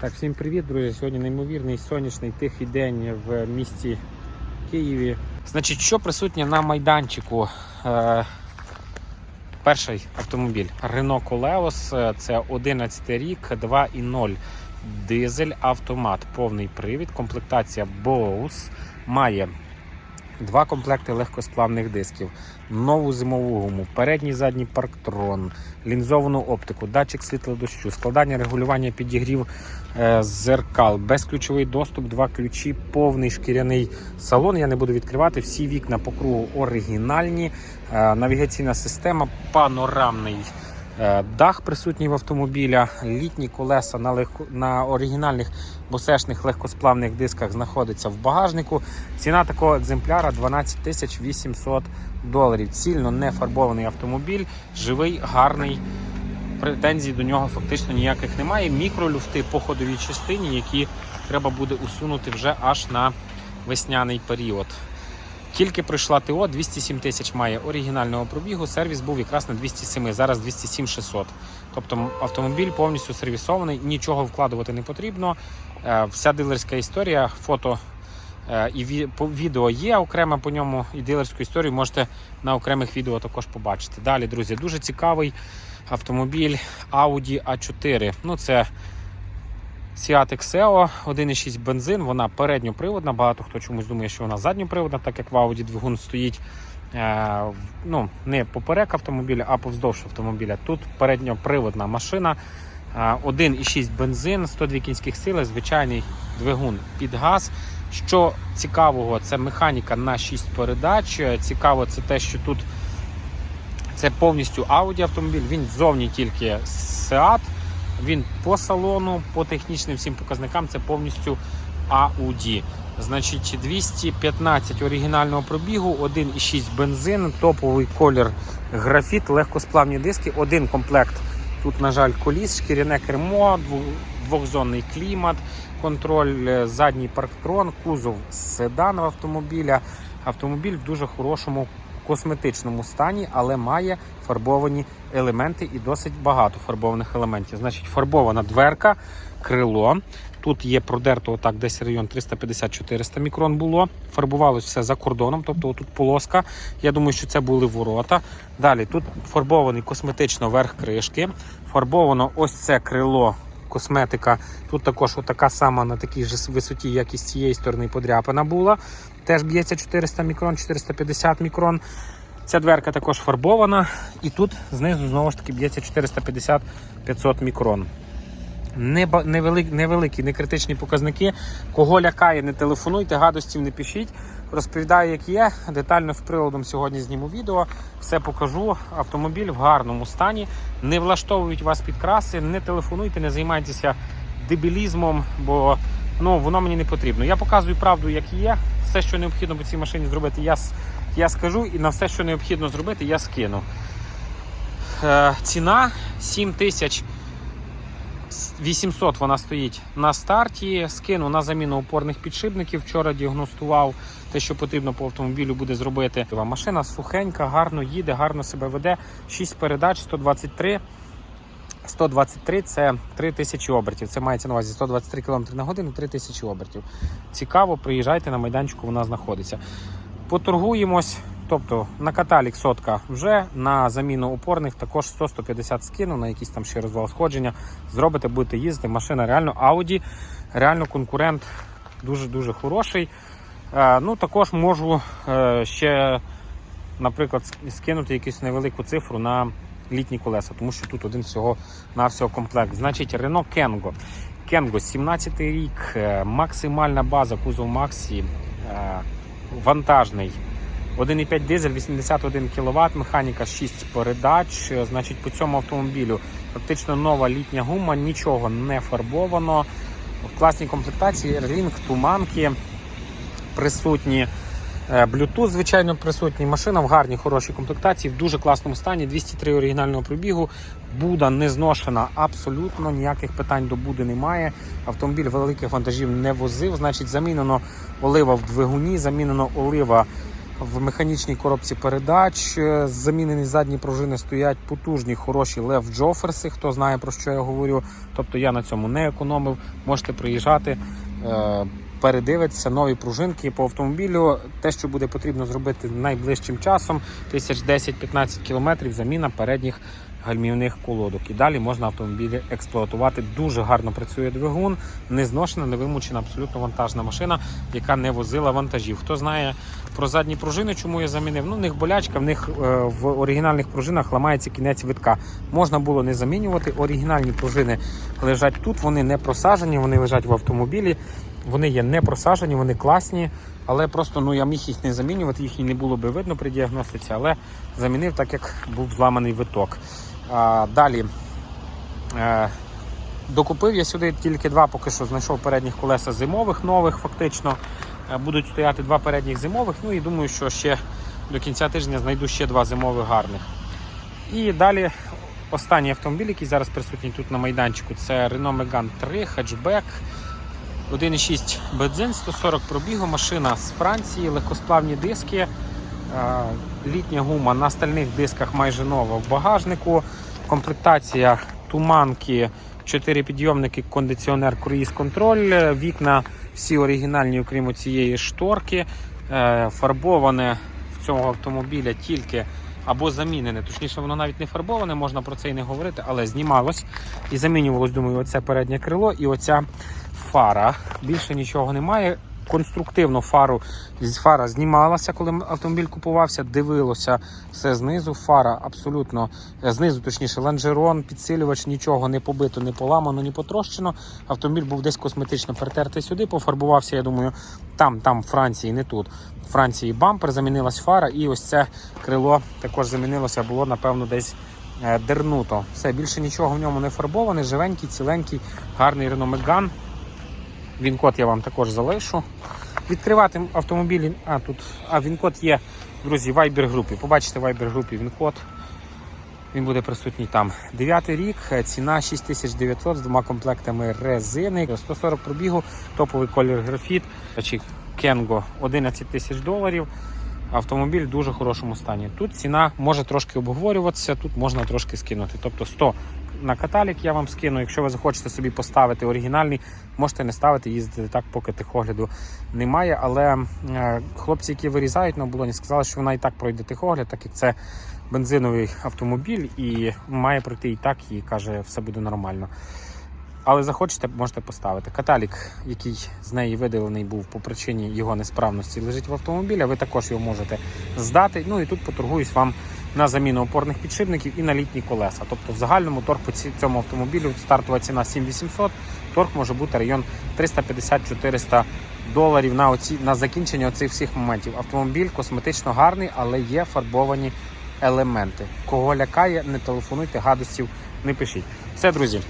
Так, всім привіт, друзі. Сьогодні неймовірний сонячний тихий день в місті Києві. Значить, що присутнє на майданчику? Е, перший автомобіль Renault Coleos. Е, Це 11 рік, 2.0 дизель, автомат, повний привід, комплектація Bose. Має два комплекти легкосплавних дисків, нову зимову гуму, передній задній парктрон, лінзовану оптику, датчик світлодощу, складання регулювання підігрів е, зеркал, безключовий доступ, два ключі, повний шкіряний салон. Я не буду відкривати. Всі вікна по кругу оригінальні, е, навігаційна система, панорамний. Е, Дах присутній в автомобіля, літні колеса на, легко, на оригінальних босешних легкосплавних дисках знаходиться в багажнику. Ціна такого екземпляра 12 тисяч 800 доларів. Цільно не фарбований автомобіль, живий, гарний. Претензій до нього фактично ніяких немає. Мікролюфти по ходовій частині, які треба буде усунути вже аж на весняний період. Тільки пройшла ТО, 207 тисяч має оригінального пробігу. Сервіс був якраз на 207, зараз 207 600. Тобто автомобіль повністю сервісований, нічого вкладувати не потрібно. Е, Вся дилерська історія, фото е, і відео є окремо по ньому, і дилерську історію можете на окремих відео також побачити. Далі, друзі, дуже цікавий автомобіль Audi A4. Ну, це Seat Exeo 1,6 бензин, вона передньоприводна. Багато хто чомусь думає, що вона задньоприводна, так як в Audi двигун стоїть е, ну, не поперек автомобіля, а повздовж автомобіля. Тут передньоприводна машина. е, 1,6 бензин, 102 кінських сили, звичайний двигун під газ. Що цікавого, це механіка на 6 передач. Е, Цікаво, це те, що тут це повністю Audi автомобіль. Він ззовні тільки Seat. Він по салону, по технічним всім показникам це повністю Audi. Значить, 215 оригінального пробігу, 1,6 бензин, топовий колір графіт, легкосплавні диски, один комплект. Тут, на жаль, коліс, шкіряне кермо, двохзонний клімат, контроль, е, задній парктрон, кузов седан автомобіля. Автомобіль в дуже хорошому косметичному стані, але має фарбовані елементи і досить багато фарбованих елементів. Значить, фарбована дверка, крило. Тут є продерто отак, десь район 350-400 мікрон було. Фарбувалось все за кордоном, тобто тут полоска. Я думаю, що це були ворота. Далі тут фарбований косметично верх кришки. Фарбовано ось це крило. Косметика. Тут також така сама на такій ж висоті, як і з цієї сторони подряпина була. Теж б'ється 400 мікрон, 450 мікрон. Ця дверка також фарбована. І тут знизу знову ж таки б'ється 450-500 мікрон. Неба- невелик- невеликі, не критичні показники. Кого лякає, не телефонуйте, гадостів не пишіть. Розповідаю, як є. Детально з приладом сьогодні зніму відео. Все покажу. Автомобіль в гарному стані. Не влаштовують вас підкраси, не телефонуйте, не займайтеся дебілізмом, бо ну, воно мені не потрібно. Я показую правду, як є. Все, що необхідно по цій машині зробити, я, я скажу, і на все, що необхідно зробити, я скину. Е, ціна 7 тисяч 800 вона стоїть на старті. Скину на заміну опорних підшипників. Вчора діагностував те, що потрібно по автомобілю буде зробити. Машина сухенька, гарно їде, гарно себе веде. 6 передач, 123. 123 це 3000 обертів. Це мається на увазі 123 км на годину, 3000 обертів. Цікаво, приїжджайте на майданчику, вона знаходиться. Поторгуємось. Тобто на каталік сотка вже на заміну опорних також 100-150 скину на якісь там ще розвал сходження. Зробите, будете їздити. Машина реально Audi, реально конкурент дуже-дуже хороший. Е, ну також можу е, ще, наприклад, скинути якусь невелику цифру на літні колеса, тому що тут один всього на всього комплект. Значить, Renault Kengo. Kengo 17 рік, е, максимальна база, кузов Максі, е, вантажний. 1,5 дизель, 81 кВт, механіка 6 передач. Е, Значить, по цьому автомобілю фактично нова літня гума, нічого не фарбовано. В класній комплектації Airlink, туманки присутні. Е, Bluetooth, звичайно, присутній. Машина в гарній, хорошій комплектації, в дуже класному стані. 203 оригінального пробігу. Буда не зношена абсолютно, ніяких питань до буди немає. Автомобіль великих вантажів не возив. Значить, замінено олива в двигуні, замінено олива в механічній коробці передач. Е, Замінені задні пружини стоять потужні, хороші лев Джоферси. Хто знає про що я говорю. Тобто я на цьому не економив. Можете приїжджати, е, передивитися нові пружинки по автомобілю. Те, що буде потрібно зробити найближчим часом, тисяч 10-15 кілометрів заміна передніх гальмівних колодок. І далі можна автомобілі експлуатувати. Дуже гарно працює двигун, не зношена, не вимучена, абсолютно вантажна машина, яка не возила вантажів. Хто знає про задні пружини, чому я замінив? Ну, в них болячка, в них е, в оригінальних пружинах ламається кінець витка. Можна було не замінювати. Оригінальні пружини лежать тут, вони не просажені, вони лежать в автомобілі. Вони є не просажені, вони класні, але просто ну я міг їх не замінювати, їх і не було би видно при діагностиці, але замінив так, як був зламаний виток. А, далі е, докупив я сюди тільки два, поки що знайшов передніх колеса зимових нових, фактично. Е, Будуть стояти два передніх зимових. Ну і думаю, що ще до кінця тижня знайду ще два зимових гарних. І далі останній автомобіль, який зараз присутній тут на майданчику, це Renault Megane 3 хетчбек. 1,6 бензин, 140 пробігу, машина з Франції, легкосплавні диски, е, літня гума на стальних дисках майже нова в багажнику, комплектація туманки, 4 підйомники, кондиціонер, круїз-контроль, вікна всі оригінальні, окрім цієї шторки, Е, фарбоване в цього автомобіля тільки або замінене. Точніше, воно навіть не фарбоване, можна про це і не говорити, але знімалось і замінювалось, думаю, оце переднє крило і оця фара. Більше нічого немає. Конструктивно фару фара знімалася, коли автомобіль купувався, дивилося все знизу. Фара абсолютно е, знизу, точніше, лонжерон, підсилювач, нічого не побито, не поламано, ні потрощено. Автомобіль був десь косметично притертий сюди, пофарбувався. Я думаю, там, там, в Франції, не тут. В Франції бампер, замінилась фара, і ось це крило також замінилося, було напевно десь е, дернуто. Все більше нічого в ньому не фарбоване, живенький, ціленький, гарний Renault Megane. Він код я вам також залишу. Відкривати автомобілі. А, тут а, він код є, друзі, в Viber групі. Побачите в Viber групі він код. Він буде присутній там. Дев'ятий рік, е, ціна 6900 з двома комплектами резини, 140 пробігу, топовий колір графіт, Кенго 11 тисяч доларів. Автомобіль в дуже хорошому стані. Тут ціна може трошки обговорюватися, тут можна трошки скинути. Тобто 100 на каталік я вам скину. Якщо ви захочете собі поставити оригінальний, можете не ставити, їздити так, поки техогляду немає. Але е, хлопці, які вирізають на оболоні, сказали, що вона і так пройде техогляд, так як це бензиновий автомобіль і має пройти і так, і каже, все буде нормально. Але захочете, можете поставити. Каталік, який з неї видалений був по причині його несправності, лежить в автомобілі, ви також його можете здати. Ну і тут поторгуюсь вам на заміну опорних підшипників і на літні колеса. Тобто в загальному торг по цьому автомобілю стартова ціна 7800, торг може бути район 350-400 доларів на, оці, на закінчення оцих всіх моментів. Автомобіль косметично гарний, але є фарбовані елементи. Кого лякає, не телефонуйте, гадостів не пишіть. Все, друзі.